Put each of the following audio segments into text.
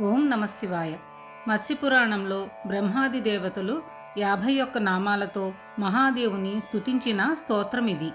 ఓం నమశివాయ మత్స్యపురాణంలో బ్రహ్మాది దేవతలు యాభై ఒక్క నామాలతో మహాదేవుని స్తుతించిన స్తోత్రం ఇది.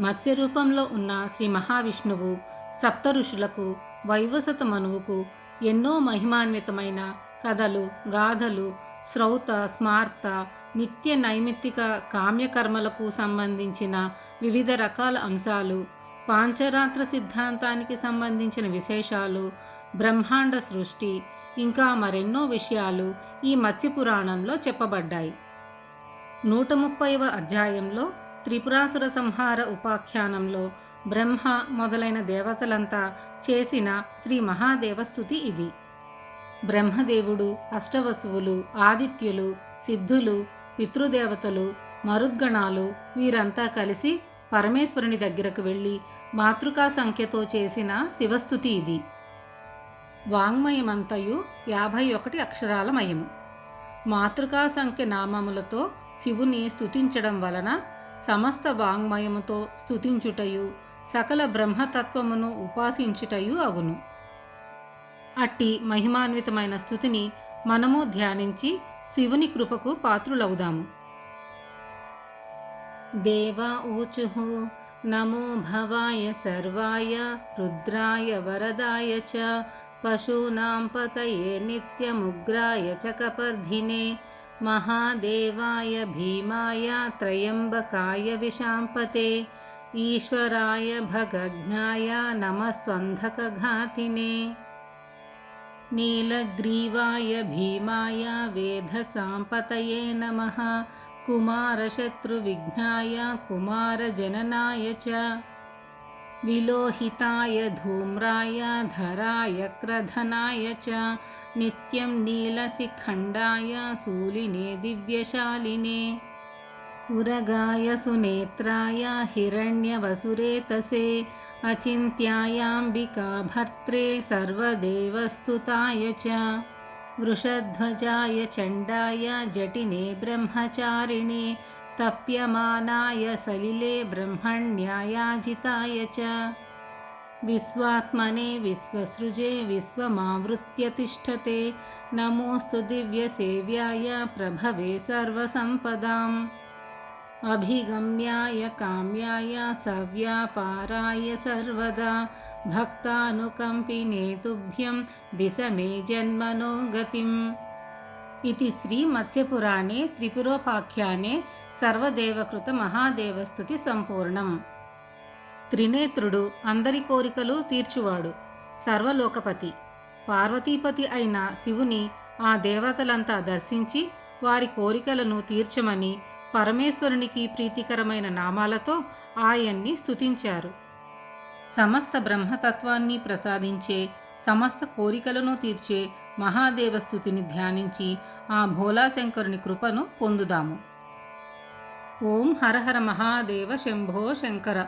మత్స్య రూపంలో ఉన్న శ్రీ మహావిష్ణువు సప్త ఋషులకు వైవసత మనువుకు ఎన్నో మహిమాన్వితమైన కథలు గాథలు శ్రౌత స్మార్త నిత్య నైమిత్తిక కామ్యకర్మలకు సంబంధించిన వివిధ రకాల అంశాలు పాంచరాత్ర సిద్ధాంతానికి సంబంధించిన విశేషాలు బ్రహ్మాండ సృష్టి ఇంకా మరెన్నో విషయాలు ఈ మత్స్యపురాణంలో చెప్పబడ్డాయి. నూట ముప్పైవ అధ్యాయంలో త్రిపురాసుర సంహార ఉపాఖ్యానంలో బ్రహ్మ మొదలైన దేవతలంతా చేసిన శ్రీ మహాదేవస్థుతి ఇది. బ్రహ్మదేవుడు అష్టవసువులు ఆదిత్యులు సిద్ధులు పితృదేవతలు మరుద్గణాలు వీరంతా కలిసి పరమేశ్వరుని దగ్గరకు వెళ్ళి మాతృకా సంఖ్యతో చేసిన శివస్థుతి ఇది. వాంగ్మయమంతయు యాభై ఒకటి అక్షరాల మయము. మాతృకా సంఖ్య నామములతో శివుని స్థుతించడం వలన సమస్త వాంగ్మయముతో స్తుతించుటయు సకల బ్రహ్మతత్వమును ఉపాసించుటయు అగును. అట్టి మహిమాన్వితమైన స్థుతిని మనము ధ్యానించి శివుని కృపకు పాత్రులవుదాము. దేవ ఊచుః నమో భవాయ సర్వాయ రుద్రాయ వరదాయ చ పశూనాం పతయే నిత్యముగ్రాయ చ కపర్ధినే మహాదేవాయ భీమాయ త్రయంబకాయ విశాంపతే ఈశ్వరాయ భగజ్ఞాయ నమస్త్వంధకఘాతినే నీలగ్రీవాయ భీమాయ వేధసాంపతయే నమః కుమారశత్రువిఘ్నాయ కుమారజననాయ विलोहिताय धूम्राय धराय क्रधनाय च नित्यं नीलशिखण्डाय शूलिने दिव्यशालिने। उरगाय सुनेत्राय हिरण्यवसुरेतसे अचिन्त्यायाम्बिकाभर्त्रे सर्वदेवस्तुताय च। वृषध्वजाय चण्डाय जटिने ब्रह्मचारिणे तप्यमानाय सलिले ब्रह्मण्यायाजिताय च। विश्वात्मने विश्वसृजे विश्वमावृत्य तिष्ठते नमोऽस्तु दिव्यसेव्याय प्रभवे सर्वसम्पदाम्। अभिगम्याय काम्याय सव्यापाराय सर्वदा। भक्तानुकम्पिनेतुभ्यं दिश मे जन्मनो गतिम्। इति श्रीमत्स्यपुराणे त्रिपुरोपाख्याने సర్వదేవకృత మహాదేవస్థుతి సంపూర్ణం. త్రినేత్రుడు అందరి కోరికలు తీర్చువాడు సర్వలోకపతి. పార్వతీపతి అయిన శివుని ఆ దేవతలంతా దర్శించి వారి కోరికలను తీర్చమని పరమేశ్వరునికి ప్రీతికరమైన నామాలతో ఆయన్ని స్తుతించారు. సమస్త బ్రహ్మతత్వాన్ని ప్రసాదించే సమస్త కోరికలను తీర్చే మహాదేవస్థుతిని ధ్యానించి ఆ భోలాశంకరుని కృపను పొందుదాము. ఓం హరహర మహాదేవ శంభో శంకర